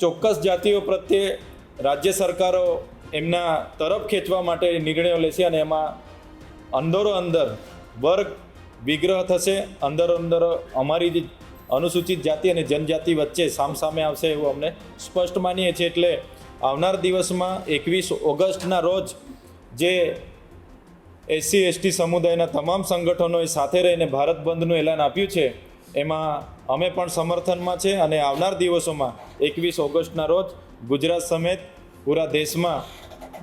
ચોક્કસ જાતિઓ પ્રત્યે રાજ્ય સરકારો એમના તરફ ખેંચવા માટે નિર્ણયો લેશે અને એમાં અંદરો અંદર વર્ગ વિગ્રહ થશે. અંદરો અંદર અમારી જે અનુસૂચિત જાતિ અને જનજાતિ વચ્ચે સામસામે આવશે એવું અમને સ્પષ્ટ માનીએ છીએ. એટલે આવનાર દિવસમાં એકવીસ ઓગસ્ટના રોજ જે એસસી, એસટી સમુદાયના તમામ સંગઠનોએ સાથે રહીને ભારત બંધનું એલાન આપ્યું છે, એમાં અમે પણ સમર્થનમાં છે અને આવનાર દિવસોમાં એકવીસ ઓગસ્ટના રોજ ગુજરાત સમેત પૂરા દેશમાં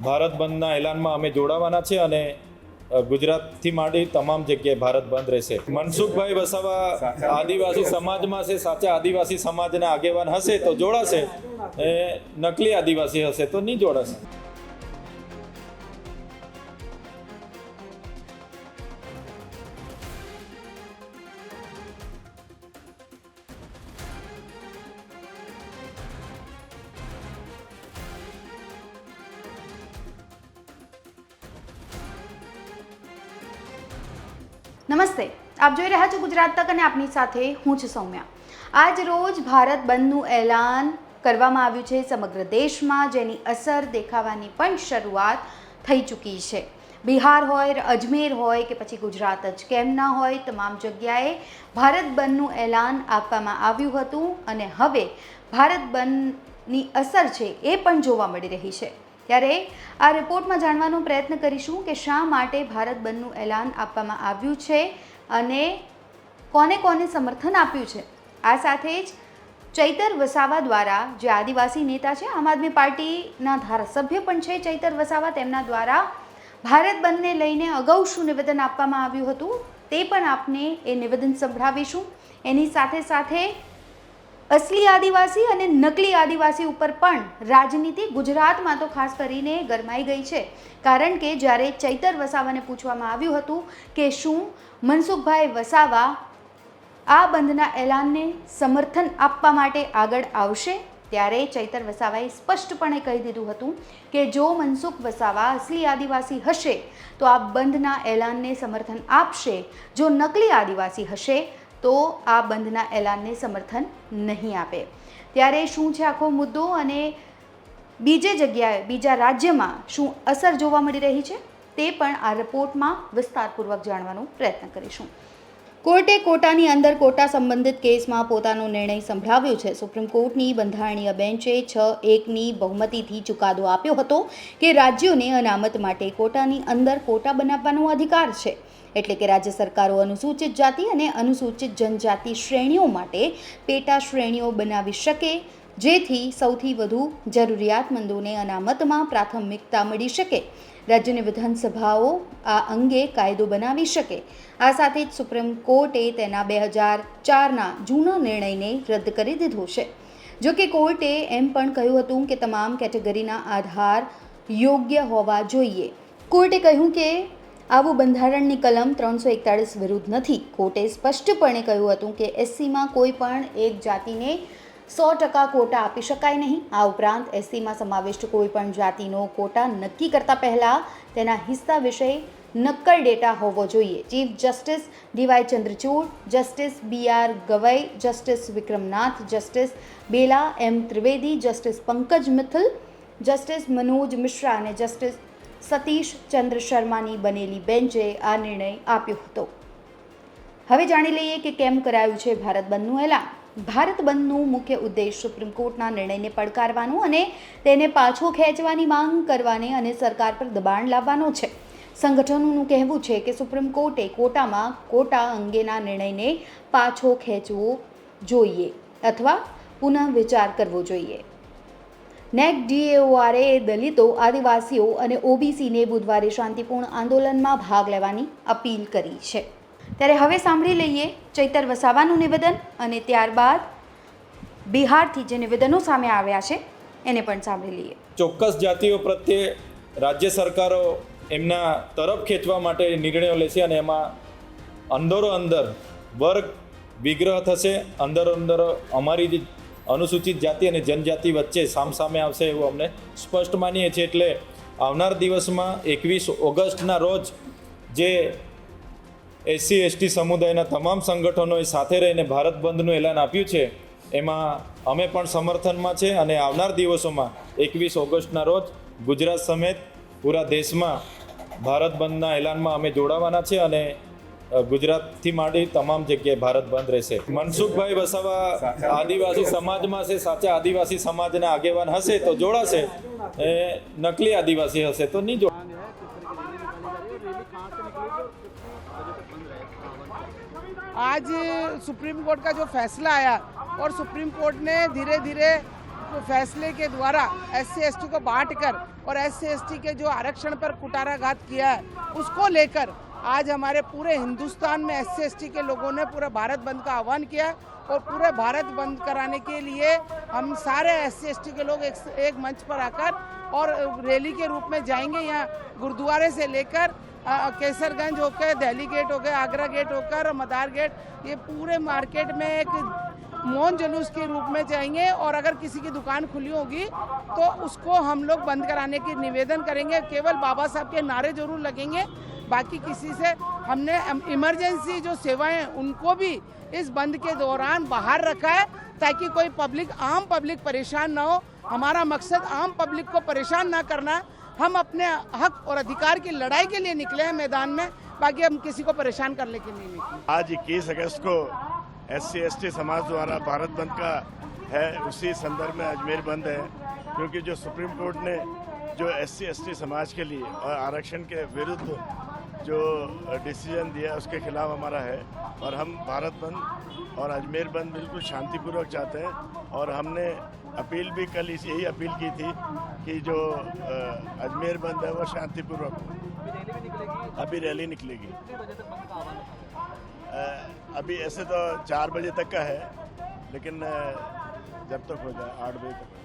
ભારત બંધના એલાનમાં અમે જોડાવાના છે અને ગુજરાતથી માંડી તમામ જગ્યાએ ભારત બંધ રહેશે. મનસુખભાઈ વસાવા આદિવાસી સમાજમાં છે, સાચા આદિવાસી સમાજના આગેવાન હશે તો જોડાશે. એ નકલી આદિવાસી હશે તો નહીં જોડાશે. નમસ્તે. આપ જોઈ રહ્યા છો ગુજરાત તક અને આપની સાથે હું છું સૌમ્યા. આજ રોજ ભારત બંધનું એલાન કરવામાં આવ્યું છે. સમગ્ર દેશમાં જેની અસર દેખાવાની પણ શરૂઆત થઈ ચૂકી છે. બિહાર હોય, અજમેર હોય કે પછી ગુજરાત જ કેમ ના હોય, તમામ જગ્યાએ ભારત બંધનું એલાન આપવામાં આવ્યું હતું અને હવે ભારત બંધની અસર છે એ પણ જોવા મળી રહી છે. ત્યારે આ રિપોર્ટમાં જાણવાનો પ્રયત્ન કરીશું કે શા માટે ભારત બંધનું એલાન આપવામાં આવ્યું છે અને કોને કોને સમર્થન આપ્યું છે. આ સાથે જ ચૈતર વસાવા દ્વારા જે આદિવાસી નેતા છે, આમ આદમી પાર્ટીના ધારાસભ્ય પણ છે ચૈતર વસાવા, તેમના દ્વારા ભારત બંધને લઈને અગાઉ શું નિવેદન આપવામાં આવ્યું હતું તે પણ આપને એ નિવેદન સંભળાવીશું. એની સાથે સાથે અસલી આદિવાસી અને નકલી આદિવાસી ઉપર પણ રાજનીતિ ગુજરાતમાં તો ખાસ કરીને ગરમાઈ ગઈ છે. કારણ કે જ્યારે ચૈતર વસાવાને પૂછવામાં આવ્યું હતું કે શું મનસુખભાઈ વસાવા આ બંધના એલાનને સમર્થન આપવા માટે આગળ આવશે, ત્યારે ચૈતર વસાવાએ સ્પષ્ટપણે કહી દીધું હતું કે જો મનસુખ વસાવા અસલી આદિવાસી હશે, તો આ બંધના એલાનને સમર્થન આપશે. જો નકલી આદિવાસી હશે તો આ બંધના એલાનને સમર્થન નહીં આપે. ત્યારે શું છે આખો મુદ્દો અને બીજે જગ્યાએ, બીજા રાજ્યમાં શું અસર જોવા મળી રહી છે? તે પણ આ રિપોર્ટમાં વિસ્તારપૂર્વક જાણવાનો પ્રયત્ન કરીશું. કોર્ટે કોટાની અંદર કોટા સંબંધિત કેસમાં પોતાનો નિર્ણય સંભળાવ્યો છે. સુપ્રીમ કોર્ટની બંધારણીય બેન્ચે છ એકની બહુમતીથી ચુકાદો આપ્યો હતો કે રાજ્યોને અનામત માટે કોટાની અંદર કોટા બનાવવાનો અધિકાર છે. એટલે કે રાજ્ય સરકારો અનુસૂચિત જાતિ અને અનુસૂચિત જનજાતિ શ્રેણીઓ માટે પેટા શ્રેણીઓ બનાવી શકે, જેથી સૌથી વધુ જરૂરિયાતમંદોને અનામતમાં પ્રાથમિકતા મળી શકે. રાજ્યની વિધાનસભાઓ આ અંગે કાયદો બનાવી શકે. આ સાથે જ સુપ્રીમ કોર્ટે તેના બે હજાર ચારના જૂના નિર્ણયને રદ કરી દીધો છે. જો કે કોર્ટે એમ પણ કહ્યું હતું કે તમામ કેટેગરીના આધાર યોગ્ય હોવા જોઈએ. કોર્ટે કહ્યું કે આવું બંધારણની કલમ ત્રણસો એકતાળીસ વિરુદ્ધ નથી. કોર્ટે સ્પષ્ટપણે કહ્યું હતું કે એસસીમાં કોઈ પણ એક જાતિને સો ટકા કોટા આપી શકાય નહીં. આ ઉપરાંત એસસીમાં સમાવિષ્ટ કોઈ પણ જાતિનો કોટા નક્કી કરતા પહેલાં તેના હિસ્સા વિશે નક્કર ડેટા હોવો જોઈએ. Chief justice D Y Chandrachud, justice B R Gavai, justice Vikramnath, justice Bela M Trivedi, justice Pankaj Mithal, justice Manoj Mishra અને જસ્ટિસ સતીશ ચંદ્ર શર્માની બનેલી બેન્ચે આ નિર્ણય આપ્યો હતો. હવે જાણી લઈએ કે કેમ કરાયું છે ભારત બંધનું એલાન. ભારત બંધનું મુખ્ય ઉદ્દેશ સુપ્રીમ કોર્ટના નિર્ણયને પડકારવાનો અને તેને પાછો ખેંચવાની માંગ કરવાની અને સરકાર પર દબાણ લાવવાનો છે. સંગઠનોનું કહેવું છે કે સુપ્રીમ કોર્ટે કોટામાં કોટા અંગેના નિર્ણયને પાછો ખેંચવો જોઈએ અથવા પુનઃ વિચાર કરવો જોઈએ. નેક ડીએઓઆરએ દલિતો, આદિવાસીઓ અને ઓબીસીને બુધવારે શાંતિપૂર્ણ આંદોલનમાં ભાગ લેવાની અપીલ કરી છે. ત્યારે હવે સાંભળી લઈએ ચૈતર વસાવાનું નિવેદન અને ત્યારબાદ બિહારથી જે નિવેદનો સામે આવ્યા છે, એને પણ સાંભળી લઈએ. ચોક્કસ જાતિઓ પ્રત્યે રાજ્ય સરકારો એમના તરફ ખેંચવા માટે નિર્ણયો લેશે અને એમાં અંદરો અંદર વર્ગ વિગ્રહ થશે. અંદરો અંદર અમારી જે અનુસૂચિત જાતિ અને જનજાતિ વચ્ચે સામસામે આવશે એવું અમને સ્પષ્ટ માનીએ છીએ. એટલે આવનાર દિવસમાં એકવીસ ઓગસ્ટના રોજ જે એસસી, એસટી સમુદાયના તમામ સંગઠનોએ સાથે રહીને ભારત બંધનું એલાન આપ્યું છે, એમાં અમે પણ સમર્થનમાં છે અને આવનાર દિવસોમાં એકવીસ ઓગસ્ટના રોજ ગુજરાત સમેત પૂરા દેશમાં ભારત બંધના એલાનમાં અમે જોડાવાના છે અને ગુજરાતથી માંડી તમામ જગ્યાએ ભારત બંધ રહેશે મનસુખભાઈ વસાવા આદિવાસી સમાજમાં છે સાચા આદિવાસી સમાજના આગેવાન હશે તો જોડાશે એ નકલી આદિવાસી હશે તો નહીં જોડાશે आज सुप्रीम कोर्ट का जो फैसला आया और सुप्रीम कोर्ट ने धीरे धीरे फैसले के द्वारा एस सी को बांट कर और एस सी के जो आरक्षण पर कुटाराघात किया है उसको लेकर आज हमारे पूरे हिंदुस्तान में एस सी के लोगों ने पूरा भारत बंद का आह्वान किया और पूरे भारत बंद कराने के लिए हम सारे एस सी के लोग एक, एक मंच पर आकर और रैली के रूप में जाएँगे यहाँ गुरुद्वारे से लेकर केसरगंज होकर दिल्ली गेट होकर आगरा गेट होकर मदार गेट ये पूरे मार्केट में एक मौन जुलूस के रूप में जाएँगे और अगर किसी की दुकान खुली होगी तो उसको हम लोग बंद कराने की निवेदन करेंगे। केवल बाबा साहब के नारे ज़रूर लगेंगे। बाकी किसी से हमने इमरजेंसी जो सेवाएँ उनको भी इस बंद के दौरान बाहर रखा है ताकि कोई पब्लिक, आम पब्लिक परेशान ना हो। हमारा मकसद आम पब्लिक को परेशान ना करना हम अपने हक और अधिकार की लड़ाई के लिए निकले हैं मैदान में, बाकी हम किसी को परेशान करने के लिए निकले। आज इक्कीस अगस्त को एस सी समाज द्वारा भारत बंद का है, उसी संदर्भ में अजमेर बंद है, क्योंकि जो सुप्रीम कोर्ट ने जो एस सी समाज के लिए और आरक्षण के विरुद्ध जो डिसीज़न दिया उसके खिलाफ हमारा है। और हम भारत बंद और अजमेर बंद बिल्कुल शांतिपूर्वक चाहते हैं। और हमने अपील भी कल इस, यही अपील की थी कि जो अजमेर बंद है, वो शांतिपूर्वक अभी रैली निकलेगी। अभी ऐसे तो चार बजे तक का है, लेकिन जब तक हो जाए, आठ बजे तक